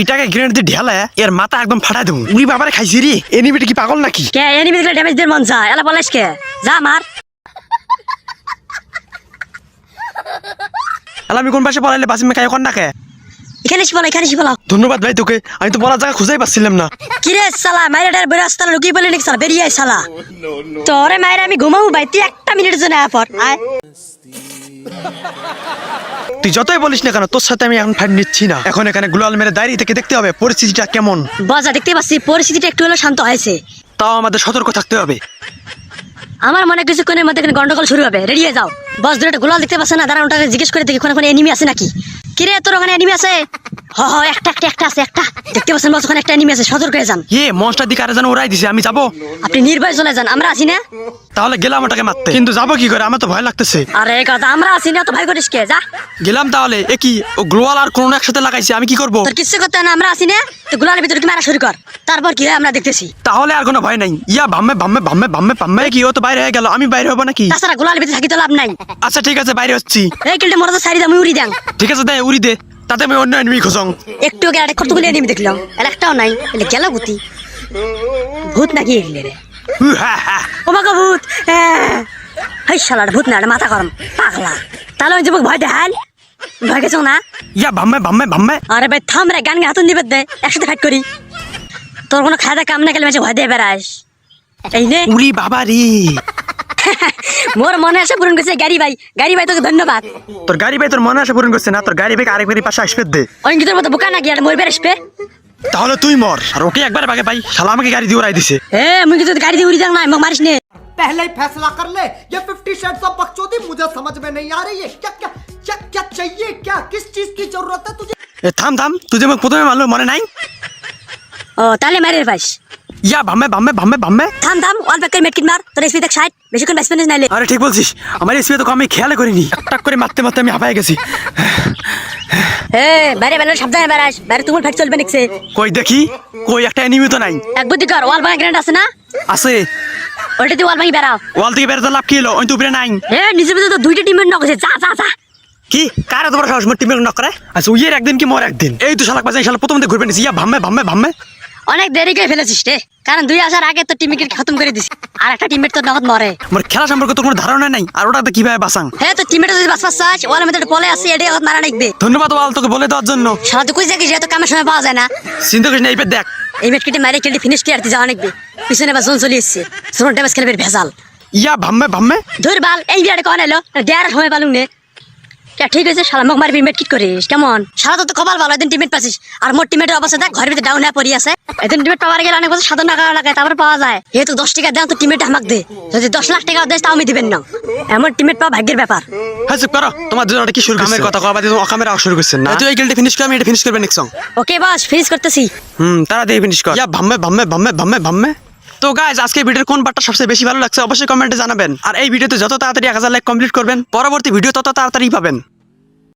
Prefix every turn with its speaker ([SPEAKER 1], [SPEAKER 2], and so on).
[SPEAKER 1] এটাকে গ্রেনেড দিয়ে ঢেলে এর মাথা একদম ফাটাই দেবো। উড়ি বাবারে খাইছি রে। এনিমিটা কি পাগল নাকি?
[SPEAKER 2] কে এনিমি দেখলে ড্যামেজ দিয়ে মন চায়। এলা বলিস কে? যা মার।
[SPEAKER 1] তাহলে আমি কোন পাশে পড়াইলে বাসি মেকাই এখন নাকে
[SPEAKER 2] এখানে শিবলা এখানে শিবলা
[SPEAKER 1] ধন্যবাদ ভাই তোকে। আমি তো বলার জায়গা খুঁজেই পাচ্ছিলাম না।
[SPEAKER 2] কিরে সালা মাইরাটার বেরো আসতাল লুকিয়ে বলে নাকি সালা বেরিয়ে আয় সালা তোরে মায়ের আমি ঘুমাবো ভাই তুই একটা মিনিটের জন্য আয়।
[SPEAKER 1] তুই যতই বলিস না কেন তোর সাথে আমি এখন ফাইট নিচ্ছি না। এখন এখানে মেরে দাঁড়িয়ে থেকে দেখতে হবে পরিস্থিতিটা কেমন।
[SPEAKER 2] বজা দেখতে পাচ্ছি পরিস্থিতিটা একটু হলেও শান্ত হয়েছে।
[SPEAKER 1] তাও আমাদের সতর্ক থাকতে হবে।
[SPEAKER 2] আমার মনে কিছুক্ষণের মধ্যে এখানে গন্ডগোল শুরু হবে। রেডি হয়ে যাও। বস দূরে গোলাল দেখতে পাচ্ছে না দাঁড়ান ওটাকে জিজ্ঞেস করে দেখি ওখানে কোনো এনিমি আছে নাকি? কিরে তোর ওখানে এনিমি আছে? হ হ একটা একটা একটা আছে একটা। দেখতে পাচ্ছেন বস ওখানে একটা এনিমি আছে সতর্ক হয়ে যান।
[SPEAKER 1] ইয়ে মনস্টার দিকে আরে যেন ওরাই দিছে আমি যাব?
[SPEAKER 2] আপনি নির্ভয় চলে যান আমরা আছি না?
[SPEAKER 1] তাহলে গেলাম ওটাকে মারতে। কিন্তু যাব কি করে? আমার তো ভয় লাগতেছে।
[SPEAKER 2] আরে কথা আমরা আছি না তো ভয় করিস কে? যা।
[SPEAKER 1] গেলাম তাহলে। এ কি ও গ্লোয়াল আর কোন একসাথে লাগাইছে আমি কি করব?
[SPEAKER 2] তোর কিচ্ছু করতে না আমরা আছি না তো গোলালের ভিতরে তুমি মারা শুরু কর। তারপর কি হয় আমরা দেখতেছি।
[SPEAKER 1] তাহলে আর কোনো ভয় নাই। ইয়া ভাম্মে ভাম্মে ভাম্মে ভাম্মে ভাম্মে কি ও তো বাইরে হয়ে গেল আমি বাইরে হব নাকি?
[SPEAKER 2] তাছাড়া গোলালের ভিতরে থাকি তো লাভ নাই।
[SPEAKER 1] আচ্ছা ঠিক আছে বাইরে হচ্ছি।
[SPEAKER 2] এই কিলটা মরে তো সাইড দাম উড়ি দেন।
[SPEAKER 1] ঠিক আছে দে উড়ি দে। তাতে আমি অন্য এনিমি খোঁজং।
[SPEAKER 2] একটু আগে একটা কতগুলি এনিমি দেখলাম এর একটাও নাই এলে গেল গুতি ভূত নাকি এগুলি রে।
[SPEAKER 1] হা।
[SPEAKER 2] ভূত হ্যাঁ। হাই শালার ভূত না এটা মাথা গরম পাগলা। তাহলে ওই যুবক ভয় দেখাল ভয় গেছো না?
[SPEAKER 1] ইয়া ভাম্মে ভাম্মে ভাম্মে
[SPEAKER 2] আরে ভাই থাম রে গান হাতুন দিবে দে একসাথে ফাইট করি। তোর কোনো খাওয়া কাম না গেলে মাঝে ভয় দিয়ে বেড়াস। এই নে।
[SPEAKER 1] উড়ি বাবা রে
[SPEAKER 2] মোর মনে আছে পূরণ করছে গাড়ি ভাই গাড়ি ভাই তোকে ধন্যবাদ
[SPEAKER 1] তোর গাড়ি ভাই তোর মনে আসে পূরণ করছে না তোর গাড়ি ভাই আরেক বাড়ি পাশে আসবে দে
[SPEAKER 2] অঙ্কিতের মতো বোকা নাকি আর মোর বেড়াসবে
[SPEAKER 1] তাহলে তুই মর আর ওকে একবার বাগে ভাই শালা আমাকে গাড়ি দিয়ে উড়াই দিছে
[SPEAKER 2] এ মুই কিন্তু গাড়ি দিয়ে উড়ি যাং না মোক মারিস নে
[SPEAKER 3] पहले ही फैसला कर ले ये फिफ्टी शेड्स ऑफ बकचोदी मुझे समझ में नहीं आ रही है क्या क्या क्या क्या चाहिए क्या किस चीज की जरूरत है तुझे
[SPEAKER 1] এ থাম থাম তুই যে মোক প্রথমে মারলো মনে নাই
[SPEAKER 2] ও তাহলে মারির পাইস
[SPEAKER 1] ইয়া ভাম্মে ভাম্মে ভাম্মে ভাম্মে
[SPEAKER 2] থাম থাম অল ব্যাক করে মেটকিট মার তোর এসপি দেখ সাইড বেশিক্ষণ ব্যাস ফিনিশ নাইলে।
[SPEAKER 1] আরে ঠিক বলছিস আমার এসপি তো আমি খেয়াল করিনি। টাক করে মারতে মারতে আমি হাঁপাই গেছি।
[SPEAKER 2] এ বাইরে বেলা সাবধানে বেড়াস বাইরে তুমুল ফাইট চলবে নিকছে
[SPEAKER 1] কই দেখি কই একটা এনিমি তো নাই।
[SPEAKER 2] এক বুদ্ধি কর ওয়াল ভাঙা গ্র্যান্ড আছে না?
[SPEAKER 1] আছে।
[SPEAKER 2] ওইটা দিয়ে ওয়াল ভাঙি বেড়াও।
[SPEAKER 1] ওয়াল থেকে বেরোতে লাভ কি হলো? ওই তো উপরে নাই।
[SPEAKER 2] এ নিজের ভিতরে তো দুইটা টিমের নক আছে যা যা যা।
[SPEAKER 1] কি? কার তোমার সাহস? মোর টিমের নক করে আচ্ছা উইয়ের একদিন কি মোর একদিন? এই তো শালাক বাজাই শালা প্রথম ঘুরবে নিছি। ইয়া ভাম্মে ভাম্মে ভাম্মে
[SPEAKER 2] অনেক দেরি করে ফেলেছিস রে। কারণ দুই আসার আগে তো টিমকে খতম করে দিস আর একটা টিমের তো নগদ মরে।
[SPEAKER 1] মোর খেলা সম্পর্কে তো কোনো ধারণা নাই আর ওটাতে কীভাবে বাসাং
[SPEAKER 2] হ্যাঁ তো টিমের যদি বাস চাস ওয়ালের মধ্যে পলে আছে এটাই এখন মারা নাকবে।
[SPEAKER 1] ধন্যবাদ ওয়াল তোকে বলে দেওয়ার জন্য।
[SPEAKER 2] সারা তো কই যাকি যেহেতু কামের সময় পাওয়া যায় না।
[SPEAKER 1] চিন্তা করিস না এই দেখ।
[SPEAKER 2] এই মেটকিটে মারে কেটে ফিনিশ ক্লিয়ার দিয়ে যাওয়া নাকবে। পিছনে বা জোন চলে এসছে। জোন ড্যামেজ খেলবে ভেজাল।
[SPEAKER 1] ইয়া ভাম্মে ভাম্মে।
[SPEAKER 2] ধর বাল এই বিয়ারে কখন এলো? দেয়ার সময় পালুন নে। কে ঠিক আছে শালা মোক মারবি মেট কিট করিস। কেমন? শালা তো তো কপাল ভালো এদিন টিমেট পাচ্ছিস। আর মোট টিমেটের অবস্থা দেখ ঘরের ভিতরে ডাউন হয়ে পড়ি আছে। এদিন টিমেট পাওয়ার গেলে অনেক বছর সাধারণ টাকা লাগে তারপর পাওয়া যায়। যেহেতু দশ টাকা দেন তো টিমেট আমাকে দে। যদি দশ লাখ টাকা দেয় তাও আমি দিবেন না। এমন টিমেট পাওয়া ভাগ্যের ব্যাপার।
[SPEAKER 1] হ্যাঁ চুপ করো। তোমার দুজনটা কি শুরু কামের কথা কবা দিয়ে অকামের শুরু করছেন না। তুই এই গেলটা ফিনিশ করে আমি এটা ফিনিশ করবে নেক্সট সং
[SPEAKER 2] ওকে বাস ফিনিশ করতেছি।
[SPEAKER 1] হুম তারা দিয়ে ফিনিশ কর। ইয়া ভাম্মে ভাম্মে ভাম্মে ভাম্মে ভাম্মে। তো গাইজ আজকে ভিডিওর কোন পার্টটা সবচেয়ে বেশি ভালো লাগছে অবশ্যই কমেন্টে জানাবেন। আর এই ভিডিওতে যত তাড়াতাড়ি এক হাজার লাইক কমপ্লিট করবেন পরবর্তী ভিডিও তত তাড়াতাড়ি পাবেন।